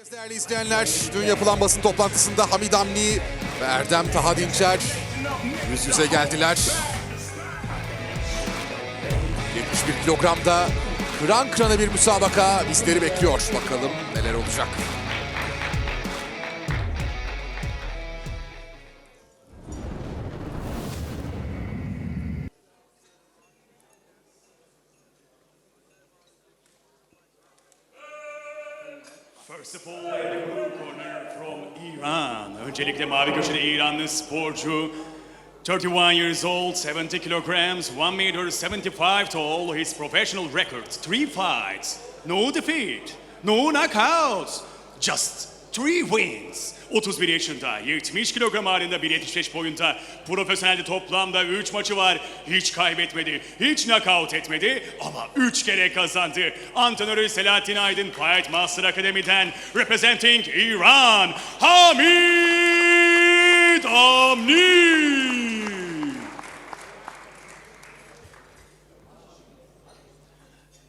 kez değerli izleyenler, dün yapılan basın toplantısında Hamid Amni ve Erdem Taha Dinçer yüz yüze geldiler. 71 kilogramda kıran kırana bir müsabaka bizleri bekliyor. Bakalım neler olacak. First of all, the blue corner from Iran. Öncelikle mavi köşede İranlı sporcu. 31 years old, 70 kilograms, 1 meter 75 tall. His professional record, 3 fights, no defeat, no knockouts, just 3 wins. 31 yaşında, 70 kilogram ağırlığında 1.75 boyunda. Profesyonelde toplamda 3 maçı var. Hiç kaybetmedi, hiç knockout etmedi ama 3 kere kazandı. Antrenörü Selahattin Aydın Fight Master Akademi'den representing Iran, Hamid Amni.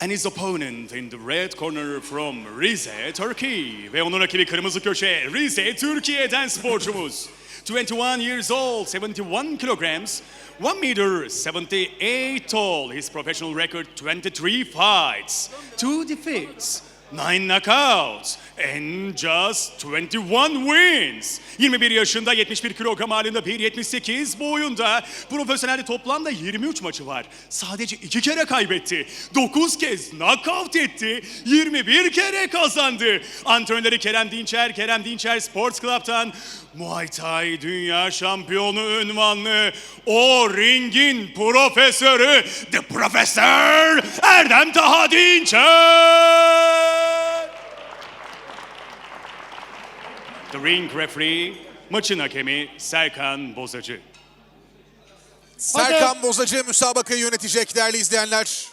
And his opponent in the red corner from Rize, Turkey. Ve onun rakibi kırmızı köşe Rize, Türkiye'den sporcumuz. 21 years old, 71 kilograms, 1 meter 78 tall. His professional record 23 fights, 2 defeats, 9 knockouts and just 21 wins. 21 yaşında 71 kilogram ağırlığında 1.78 boyunda. Profesyonelde toplamda 23 maçı var. Sadece 2 kere kaybetti. 9 kez knockout etti. 21 kere kazandı. Antrenörleri Kerem Dinçer, Kerem Dinçer Sports Club'tan Muay Thai Dünya Şampiyonu ünvanlı o ringin profesörü The Professor Erdem Taha Dinçer. The ring referee, maçın hakemi Serkan Bozacı. Serkan Bozacı müsabakayı yönetecek değerli izleyenler.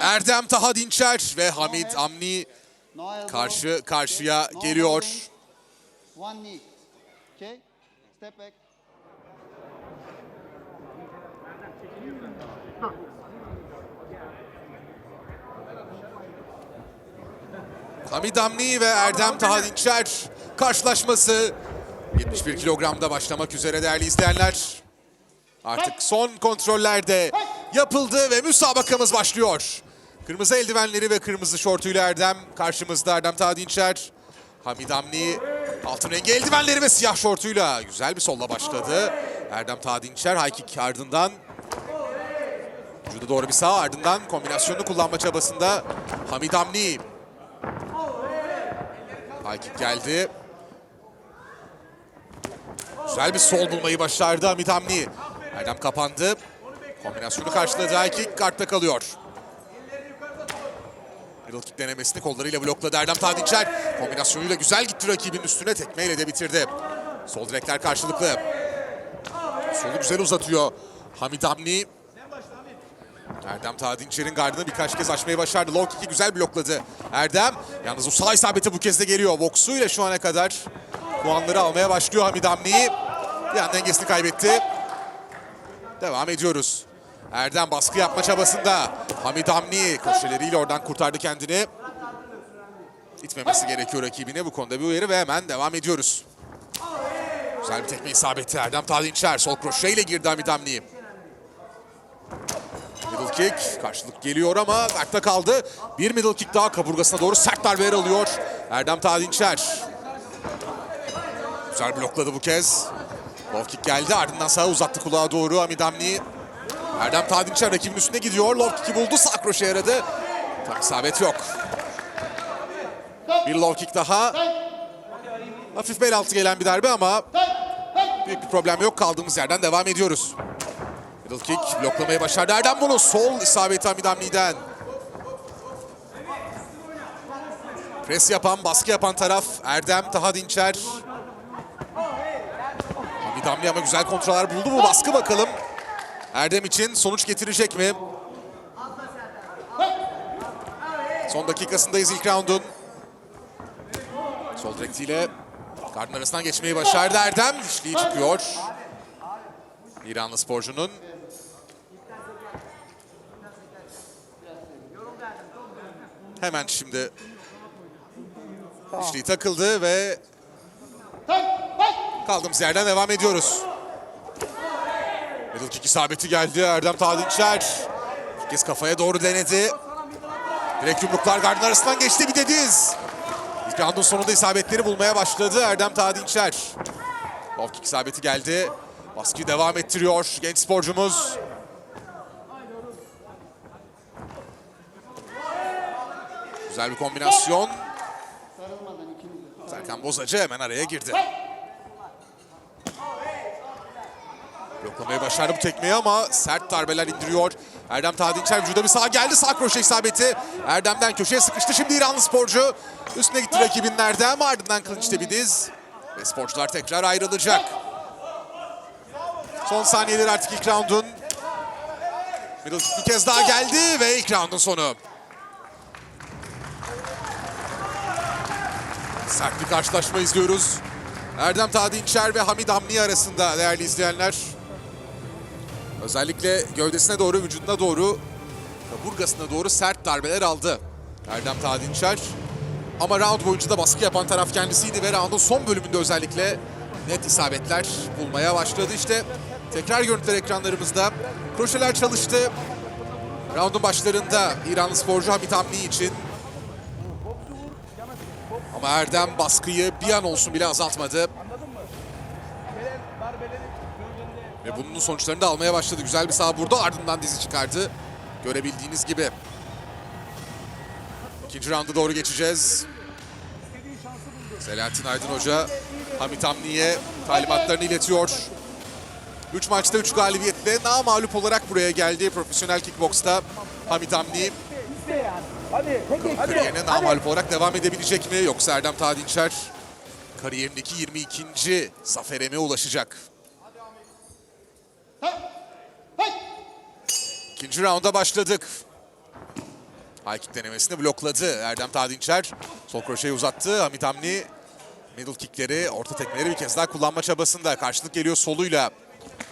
Erdem Taha Dinçer ve Hamid Amni karşı karşıya No geliyor. Hamid Amni ve Erdem Taha Dinçer karşılaşması 71 kilogramda başlamak üzere değerli izleyenler. Artık son kontroller de yapıldı ve müsabakamız başlıyor. Kırmızı eldivenleri ve kırmızı şortuyla Erdem karşımızda Erdem Taha Dinçer. Hamid Amni altın rengi eldivenleri ve siyah şortuyla güzel bir solla başladı. Erdem Taha Dinçer high kick ardından vücuda doğru bir sağ ardından kombinasyonunu kullanma çabasında Hamid Amni High kick geldi. Güzel bir sol bulmayı başardı Hamit Hamdi. Erdem kapandı. Kombinasyonu karşıladı. Kick kartta kalıyor. Middle kick denemesini kollarıyla blokladı Erdem Tadinçer. Kombinasyonuyla güzel gitti rakibin üstüne. Tekmeyle de bitirdi. Sol direkler karşılıklı. Solu güzel uzatıyor Hamid Hamdi. Erdem Tadinçer'in gardını birkaç kez açmayı başardı. Low kick'i güzel blokladı. Erdem yalnız o sağ isabeti bu kez de geliyor. Boksuyla şu ana kadar puanları almaya başlıyor Hamid Hamdi. Bir an dengesini kaybetti. Devam ediyoruz. Erdem baskı yapma çabasında. Hamid Hamdi köşeleriyle oradan kurtardı kendini. İtmemesi gerekiyor rakibine. Bu konuda bir uyarı ve hemen devam ediyoruz. Güzel bir tekme isabeti. Erdem Tadinçer sol kroşeyle girdi Hamid Hamdi. Middle kick. Karşılık geliyor ama ayakta kaldı. Bir middle kick daha kaburgasına doğru sert darbeler alıyor. Erdem Tadinçer. Güzel blokladı bu kez. Low kick geldi ardından sağa uzattı kulağa doğru Hamid Hamni. Erdem Tadinçer rakibin üstüne gidiyor. Low kick'i buldu. Sağ kroşe yaradı. Tam isabet yok. Bir low kick daha. Hafif bel altı gelen bir darbe ama büyük bir problem yok. Kaldığımız yerden devam ediyoruz. Middle kick bloklamayı başardı. Erdem bunu sol isabeti Hamid Hamdi'den. Pres yapan, baskı yapan taraf Erdem Taha Dinçer. Hamdi ama güzel kontroller buldu bu baskı bakalım. Erdem için sonuç getirecek mi? Son dakikasındayız ilk roundun. Sol direktiyle gardın arasından geçmeyi başardı Erdem. Dişliği çıkıyor. İranlı sporcunun. Hemen şimdi Dişliği takıldı ve kaldığımız yerden devam ediyoruz. Middle kick isabeti geldi. Erdem Tadinçer. İlk kez kafaya doğru denedi. Direkt yumruklar gardın arasından geçti bir de diz. İlk roundun sonunda isabetleri bulmaya başladı Erdem Tadinçer. Low kick isabeti geldi. Baskıyı devam ettiriyor genç sporcumuz. Güzel bir kombinasyon. Serkan Bozacı hemen araya girdi. Bloklamayı başardı bu tekmeyi ama sert darbeler indiriyor. Erdem Tadinçer vücuda bir sağ geldi. Sağ kroşe isabeti. Erdem'den köşeye sıkıştı. Şimdi İranlı sporcu. Üstüne gitti rakibinin Erdem. Ardından kılıçta bir diz. Ve sporcular tekrar ayrılacak. Son saniyeler artık ilk roundun. Middle kick bir kez daha geldi ve ilk roundun sonu. Sert bir karşılaşma izliyoruz. Erdem Tadinçer ve Hamid Hamdi arasında değerli izleyenler. Özellikle gövdesine doğru, vücuduna doğru, kaburgasına doğru sert darbeler aldı. Erdem Tadinçer. Ama round boyunca da baskı yapan taraf kendisiydi ve roundun son bölümünde özellikle net isabetler bulmaya başladı. İşte tekrar görüntüler ekranlarımızda. Kroşeler çalıştı. Roundun başlarında İranlı sporcu Hamid Hamdi için ama Erdem baskıyı bir an olsun bile azaltmadı. Ve bunun sonuçlarını da almaya başladı. Güzel bir sağ vurdu ardından dizi çıkardı. Görebildiğiniz gibi. İkinci rounda doğru geçeceğiz. Selahattin Aydın Hoca Hamit Hamdi'ye talimatlarını iletiyor. 3 maçta 3 galibiyetle namağlup olarak buraya geldi profesyonel kickboksta Hamit hadi. Kariyerine namağlup olarak devam edebilecek mi? Yoksa Erdem Tadinçer kariyerindeki 22. zafere İkinci raunda başladık. High kick denemesini blokladı Erdem Tadinçer. Sol kroşeyi uzattı. Hamit Hamdi middle kickleri, orta tekmeleri bir kez daha kullanma çabasında. Karşılık geliyor soluyla.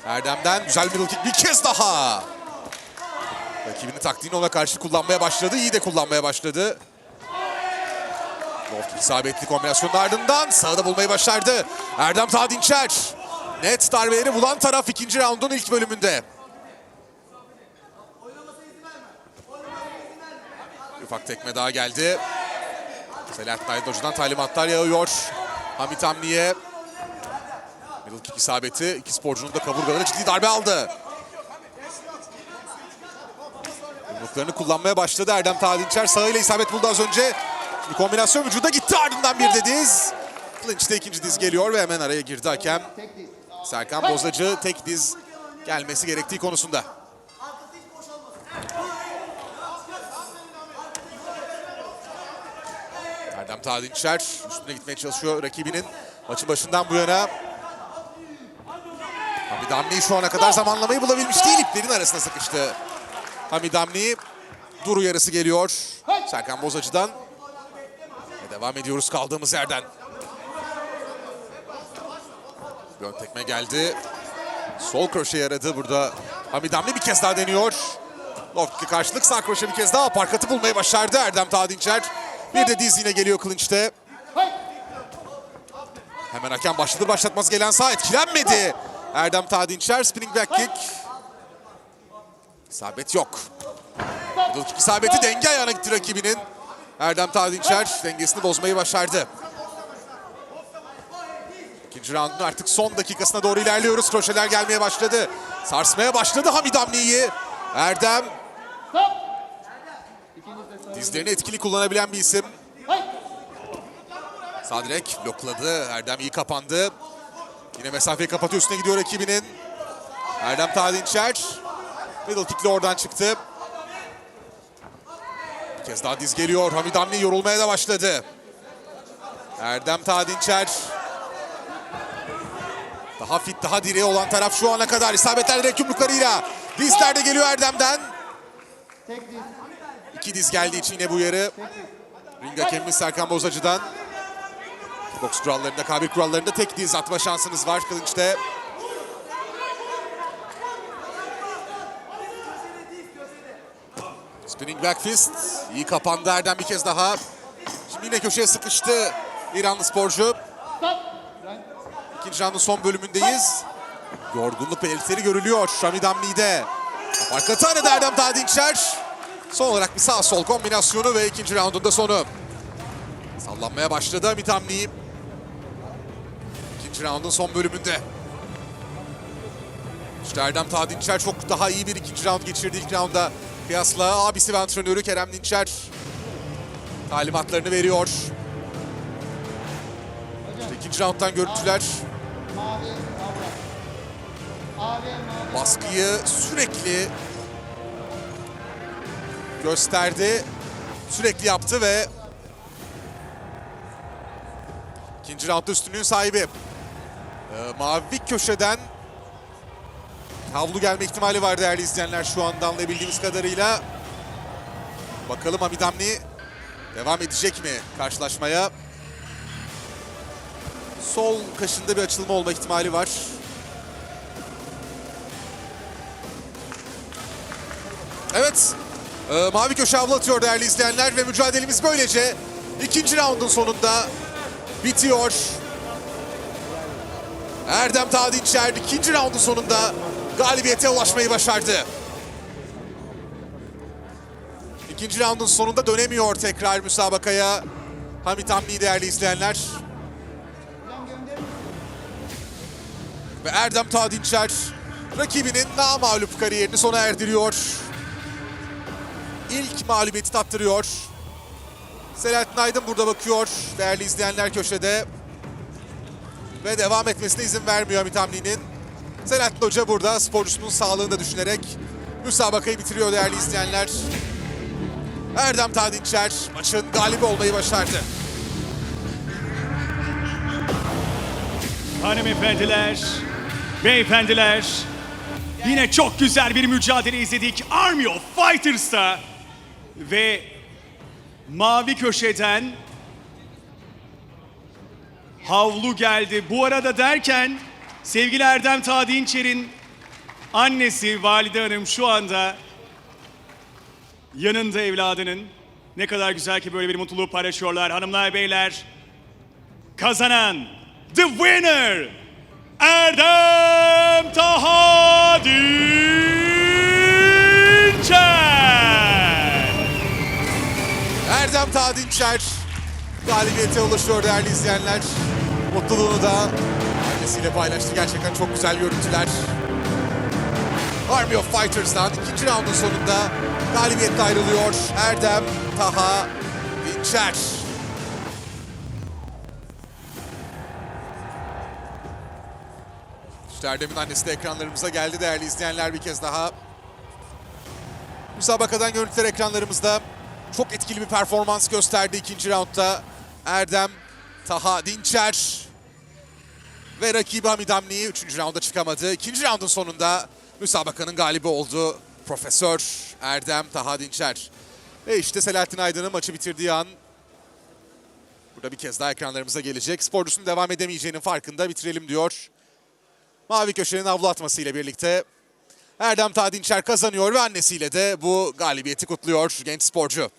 Erdem'den güzel middle kick bir kez daha. Rakibini taktiğini ona karşı kullanmaya başladı. İyi de kullanmaya başladı. Loft isabetli kombinasyonun ardından sağda bulmayı başardı. Erdem Tadinçer. Net darbeleri bulan taraf ikinci raundun ilk bölümünde. Ufak tekme daha geldi. Selahattin Aydın talimatlar yağıyor. Hamit Hamdi'ye. Middle kick isabeti. İki sporcunun da kaburgaları ciddi darbe aldı. Yumruklarını kullanmaya başladı Erdem Tadinçer. Sağıyla isabet buldu az önce. Şimdi kombinasyon vücuda gitti ardından bir de diz. Clinch'te ikinci diz geliyor ve hemen araya girdi hakem. Serkan Bozacı tek diz gelmesi gerektiği konusunda. Erdem Tadinçer üstüne gitmeye çalışıyor rakibinin. Maçın başından bu yana Hamid Hamdi şu ana kadar zamanlamayı bulabilmiş değil. İplerin arasına sıkıştı. Hamid Hamdi dur uyarısı geliyor. Serkan Bozacı'dan. Ve devam ediyoruz kaldığımız yerden. Bir tekme geldi. Sol kroşe yaradı burada. Hamid Hamdi bir kez daha deniyor. Loft'li karşılık sağ kroşe bir kez daha parkatı bulmayı başardı Erdem Tadinçer. Bir de diz yine geliyor kılınçta. Hemen hakem başladı başlatmaz gelen sağ etkilenmedi. Erdem Tadinçer spinning back kick. İsabet yok. İsabeti denge ayağına gitti rakibinin. Erdem Tadinçer dengesini bozmayı başardı. İkinci roundun artık son dakikasına doğru ilerliyoruz. Kroşeler gelmeye başladı. Sarsmaya başladı Hamid Hamdi'yi. Erdem dizlerini etkili kullanabilen bir isim. Sağ direk blokladı. Erdem iyi kapandı. Yine mesafeyi kapatıyor üstüne gidiyor rakibinin. Erdem Tadinçer. Middle kick'le oradan çıktı. Bir kez daha diz geliyor. Hamid Hamdi yorulmaya da başladı. Erdem Tadinçer. Daha fit, daha diri olan taraf şu ana kadar. İsabetler direkt yumruklarıyla. Dizler de geliyor Erdem'den. İki diz geldiği için yine bu yarı. Ring hakemimiz Serkan Bozacı'dan. Boks kurallarında, K1 kurallarında tek diz atma şansınız var kılınçta. Spinning back fist. İyi kapandı Erdem bir kez daha. Şimdi yine köşeye sıkıştı. İranlı sporcu. İkinci roundun son bölümündeyiz. Yorgunluk belirtileri görülüyor Hamid Hamdi'de. Arka tane Erdem Tadinçer. Son olarak bir sağ sol kombinasyonu ve ikinci roundun da sonu. Sallanmaya başladı Hamid Hamdi. İkinci roundun son bölümünde. İşte Erdem Tadinçer çok daha iyi bir ikinci round geçirdi ilk rounda. Kıyasla abisi ve antrenörü Kerem Dinçer talimatlarını veriyor. İşte ikinci rounddan görüntüler. Baskıyı sürekli gösterdi. Sürekli yaptı ve ikinci roundda üstünlüğün sahibi. Ee, mavi köşeden havlu gelme ihtimali var değerli izleyenler şu anda anlayabildiğimiz kadarıyla. Bakalım Hamid Hamdi devam edecek mi karşılaşmaya? Sol kaşında bir açılma olma ihtimali var. Evet. Ee, mavi köşe avlu atıyor değerli izleyenler ve mücadelemiz böylece ikinci raundun sonunda bitiyor. Erdem Tadinçer ikinci raundun sonunda galibiyete ulaşmayı başardı. İkinci raundun sonunda dönemiyor tekrar müsabakaya. Hamit Hamdi değerli izleyenler. Ve Erdem Tadinçer rakibinin namağlup kariyerini sona erdiriyor. İlk mağlubiyeti tattırıyor. Selahattin Aydın burada bakıyor değerli izleyenler köşede. Ve devam etmesine izin vermiyor Hamit Hamdi'nin. Selahattin Hoca burada sporcusunun sağlığını da düşünerek müsabakayı bitiriyor değerli izleyenler. Erdem Tadinçer maçın galibi olmayı başardı. Hanımefendiler, beyefendiler, yine çok güzel bir mücadele izledik Army of Fighters'ta. Ve mavi köşeden havlu geldi. Bu arada derken sevgili Erdem Tadinçer'in annesi Valide Hanım şu anda yanında evladının. Ne kadar güzel ki böyle bir mutluluğu paylaşıyorlar hanımlar beyler. Kazanan the winner Erdem Taha Dinçer. Erdem Tadinçer galibiyete ulaşıyor değerli izleyenler. Mutluluğunu da annesiyle paylaştı. Gerçekten çok güzel görüntüler. Army of Fighters'tan ikinci raundun sonunda galibiyetle ayrılıyor Erdem Taha Dinçer. İşte Erdem'in annesi de ekranlarımıza geldi değerli izleyenler bir kez daha. Müsabakadan görüntüler ekranlarımızda. Çok etkili bir performans gösterdi ikinci roundda. Erdem Taha Dinçer ve rakibi Hamid Hamni 3. raunda çıkamadı. İkinci raundun sonunda müsabakanın galibi oldu Profesör Erdem Taha Dinçer. Ve işte Selahattin Aydın'ın maçı bitirdiği an burada bir kez daha ekranlarımıza gelecek. Sporcusunun devam edemeyeceğinin farkında bitirelim diyor. Mavi köşenin avlu atmasıyla birlikte Erdem Tadinçer kazanıyor ve annesiyle de bu galibiyeti kutluyor genç sporcu.